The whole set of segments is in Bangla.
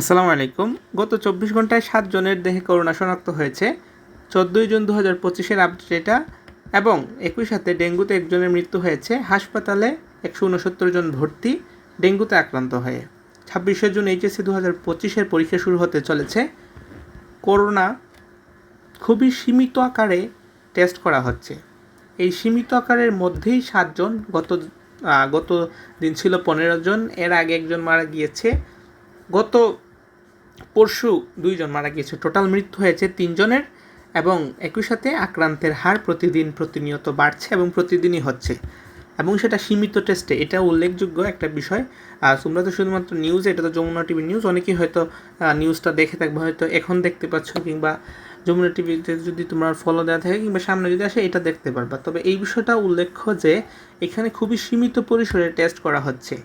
আসসালামু আলাইকুম। গত চব্বিশ ঘন্টায় সাত জনের দেহে করোনা শনাক্ত হয়েছে। চোদ্দোই জুন দু হাজার পঁচিশের আপডেট এটা। এবং একই সাথে ডেঙ্গুতে একজনের মৃত্যু হয়েছে। হাসপাতালে একশো উনসত্তর জন ভর্তি, ডেঙ্গুতে আক্রান্ত হয়ে। ছাব্বিশে জুন এইচএসসি দু হাজার পঁচিশের পরীক্ষা শুরু হতে চলেছে। করোনা খুবই সীমিত আকারে টেস্ট করা হচ্ছে। এই সীমিত আকারের মধ্যেই সাতজন গত গত দিন ছিল পনেরো জন। এর আগে একজন মারা গিয়েছে। গত পরশু দুইজন মারা গিয়েছে। টোটাল মৃত্যু হয়েছে তিনজনের এবং একই সাথে আক্রান্তের হার প্রতিদিন প্রতিনিয়ত বাড়ছে এবং প্রতিদিনই হচ্ছে। এবং সেটা সীমিত টেস্টে এটা উল্লেখযোগ্য একটা বিষয়। আর তোমরা তো শুধুমাত্র নিউজ এটা তো যমুনা টিভি নিউজ অনেকেই হয়তো নিউজটা দেখে থাকবে, হয়তো এখন দেখতে পাচ্ছ কিংবা যমুনা টিভিতে যদি তোমার ফলো দেওয়া থাকে কিংবা সামনে যদি আসে, এটা দেখতে পারবা। তবে এই বিষয়টা উল্লেখ্য যে, এখানে খুবই সীমিত পরিসরে টেস্ট করা হচ্ছে।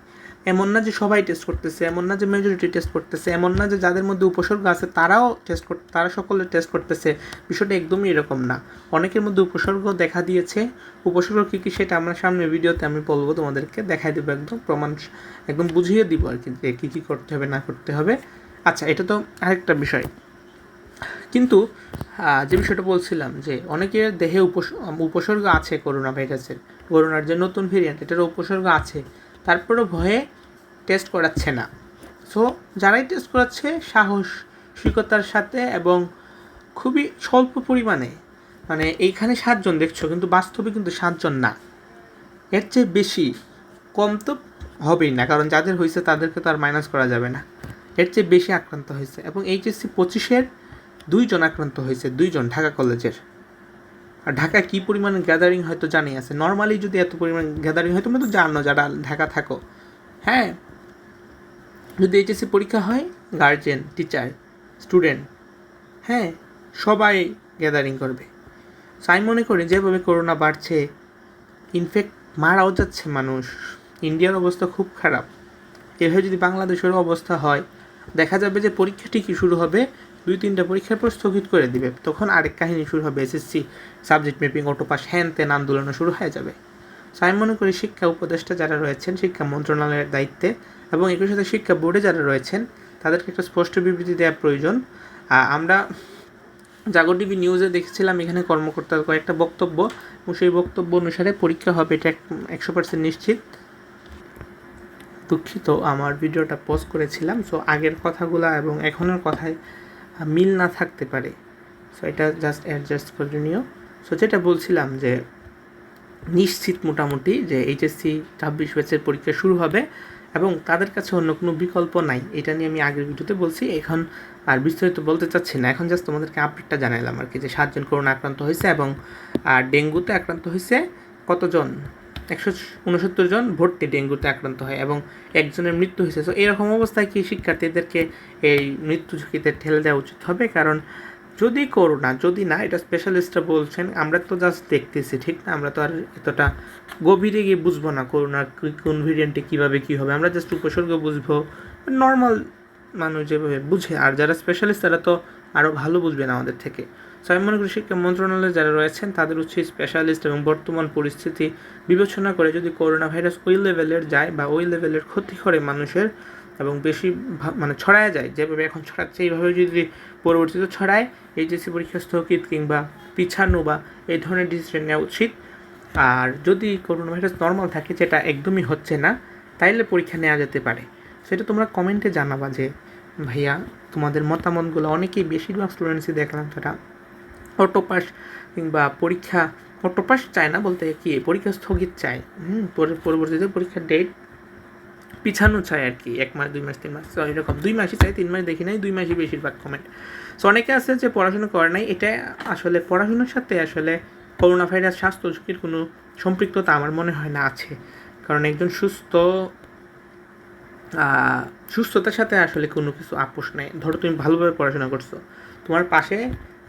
এমন না যে সবাই টেস্ট করতেছে, এমন না যে মেজরিটি টেস্ট করতেছে, এমন না যে যাদের মধ্যে উপসর্গ আছে তারাও টেস্ট করতে তারা সকলে টেস্ট করতেছে। বিষয়টা একদমই এরকম না। অনেকের মধ্যে উপসর্গ দেখা দিয়েছে। উপসর্গ কী কী সেটা আমরা সামনে ভিডিওতে আমি বলব, তোমাদেরকে দেখাই দেবো একদম প্রমাণ একদম বুঝিয়ে দিব আর কি যে কী কী করতে হবে, না করতে হবে। আচ্ছা এটা তো আরেকটা বিষয়। কিন্তু যে বিষয়টা বলছিলাম যে অনেকের দেহে উপস- উপসর্গ আছে করোনা ভাইরাসের করোনার যে নতুন ভেরিয়েন্ট এটার উপসর্গ আছে। তারপরেও ভয়ে টেস্ট করাচ্ছে না। সো যারাই টেস্ট করাচ্ছে সাহসিকতার সাথে এবং খুবই স্বল্প পরিমাণে মানে এইখানে সাতজন দেখছ, কিন্তু বাস্তবে কিন্তু সাতজন না। এর চেয়ে বেশি কম তো হবেই না, কারণ যাদের হয়েছে তাদেরকে তো আর মাইনাস করা যাবে না। এর চেয়ে বেশি আক্রান্ত হয়েছে এবং এইচএসসি পঁচিশের দুইজন আক্রান্ত হয়েছে দুইজন ঢাকা কলেজের। ঢাকায় কী পরিমাণ গ্যাদারিং হয়তো জানি আছে। নর্মালি যদি এত পরিমাণ গ্যাদারিং হয়, তোমরা তো জানো যারা ঢাকা থাকো। হ্যাঁ? যদি এইচএসসি পরীক্ষা হয় গার্জেন টিচার স্টুডেন্ট হ্যাঁ? সবাই গ্যাদারিং করবে। আমি মনে করি যেভাবে করোনা বাড়ছে ইনফেক্ট মারাও যাচ্ছে মানুষ। ইন্ডিয়ার অবস্থা খুব খারাপ। এভাবে যদি বাংলাদেশেরও অবস্থা হয়, দেখা যাবে যে পরীক্ষা ঠিকই শুরু হবে দুই তিনটা পরীক্ষার পর স্থগিত করে দিবে। তখন আরেক কাহিনী শুরু হবে এসএসসি সাবজেক্ট ম্যাপিং অটোপাস হ্যান তেন আন্দোলন শুরু হয়ে যাবে। So, আমি মনে করি শিক্ষা উপদেষ্টা যারা রয়েছেন শিক্ষা মন্ত্রণালয়ের দায়িত্বে এবং একই সাথে শিক্ষা বোর্ডে যারা রয়েছেন তাদেরকে একটা স্পষ্ট বিবৃতি দেওয়া প্রয়োজন। আমরা জাগর টিভি নিউজে দেখেছিলাম এখানে কর্মকর্তার কয়েকটা বক্তব্য এবং সেই বক্তব্য অনুসারে পরীক্ষা হবে এটা একশো পার্সেন্ট নিশ্চিত। দুঃখিত আমার ভিডিওটা পোস্ট করেছিলাম সো আগের কথাগুলো এবং এখনের কথায় মিল না থাকতে পারে। সো এটা জাস্ট অ্যাডজাস্ট করে নিও সো যেটা বলছিলাম যে, নিশ্চিত মোটামুটি যে এইচএসসি ছাব্বিশ ব্যাচের পরীক্ষা শুরু হবে এবং তাদের কাছে অন্য কোনো বিকল্প নাই। এটা নিয়ে আমি আগের ভিডিওতে বলছি। এখন আর বিস্তারিত বলতে চাচ্ছি না। এখন জাস্ট তোমাদেরকে আপডেটটা জানাইলাম আর কি যে সাতজন করোনা আক্রান্ত হয়েছে এবং, আর ডেঙ্গুতে আক্রান্ত হয়েছে কতজন? একশো উনসত্তর জন ভর্তি ডেঙ্গুতে আক্রান্ত হয় এবং একজনের মৃত্যু হয়েছে। তো এরকম অবস্থায় কি শিক্ষার্থীদেরকে এই মৃত্যু ঝুঁকিতে ঠেলে দেওয়া উচিত হবে? কারণ যদি করোনা, যদি না, এটা স্পেশালিস্টরা বলছেন, আমরা তো জাস্ট দেখতেছি, ঠিক না? আমরা তো আর এতটা গভীরে গিয়ে বুঝব না করোনার কোন ভেরিয়েন্টে কীভাবে কী হবে। আমরা জাস্ট উপসর্গ বুঝব নর্মাল মানুষ যেভাবে বুঝে, আর যারা স্পেশালিস্ট তারা তো আরও ভালো বুঝবেন আমাদের থেকে। সো আমি মনে করি শিক্ষা মন্ত্রণালয়ে যারা রয়েছেন, তাদের উচিত স্পেশালিস্ট এবং বর্তমান পরিস্থিতি বিবেচনা করে যদি করোনা ভাইরাস ওই লেভেলের যায় বা ওই লেভেলের ক্ষতি করে মানুষের এবং বেশি মানে ছড়ায় যায়, যেভাবে এখন ছড়াচ্ছে, এইভাবে যদি পরবর্তীতে ছড়ায় এইচএসসি পরীক্ষা স্থগিত কিংবা পিছানো বা এই ধরনের ডিসিশন নেওয়া উচিত। আর যদি করোনা ভাইরাস নর্মাল থাকে, যেটা একদমই হচ্ছে না, তাইলে পরীক্ষা নেওয়া যেতে পারে। সেটা তোমরা কমেন্টে জানাবা যে, ভাইয়া, তোমাদের মতামতগুলো। অনেকেই বেশিরভাগ স্টুডেন্টসই দেখলাম তারা অটোপাস কিংবা পরীক্ষা অটোপাস চায় না বলতে কি, পরীক্ষা স্থগিত চায়। হুম পরবর্তীতে পরীক্ষার ডেট পিছানো চায় আর কি। এক মাস, দুই মাস, তিন মাস এরকম। দুই মাসই চাই তিন মাস দেখি নাই, দুই মাসই বেশিরভাগ কমেন্ট সো অনেকে আছে যে পড়াশোনা করে নাই, এটা আসলে পড়াশোনার সাথে আসলে করোনা ভাইরাস, স্বাস্থ্য ঝুঁকির কোনো সম্পৃক্ততা আমার মনে হয় না আছে। কারণ একজন সুস্থ সুস্থতার সাথে আসলে কোনো কিছু আপোষ নেই। ধরো তুমি ভালোভাবে পড়াশোনা করছ। তোমার পাশে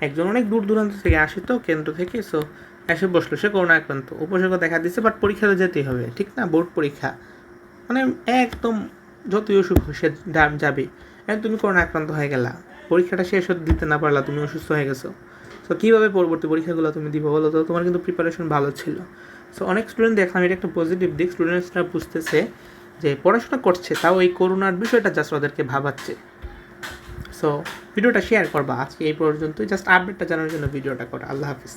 একজন অনেক দূর দূরান্ত থেকে আসে তো কেন্দ্র থেকে সো এসে বসল, সে করোনা আক্রান্ত। উপসর্গ দেখা দিচ্ছে বাট পরীক্ষাতে যেতেই হবে, ঠিক না? বোর্ড পরীক্ষা। মানে একদম যতই অসুখ সে যাবে এখন তুমি করোনা আক্রান্ত হয়ে গেলা। পরীক্ষাটা শেষ দিতে না পারলা, তুমি অসুস্থ হয়ে গেছো। সো কীভাবে পরবর্তী পরীক্ষাগুলো তুমি দিবে বলো তো? তোমার কিন্তু প্রিপারেশন ভালো ছিল। সো অনেক স্টুডেন্ট দেখলাম, এটা একটা পজিটিভ দিক। স্টুডেন্টসরা বুঝতেছে যে পড়াশোনা করছে, তাও এই করোনার বিষয়টা জাস্ট ওদেরকে ভাবাচ্ছে। সো ভিডিওটা শেয়ার করবা আজকে এই পর্যন্তই। জাস্ট আপডেটটা জানার জন্য ভিডিওটা করা। আল্লাহ হাফিজ।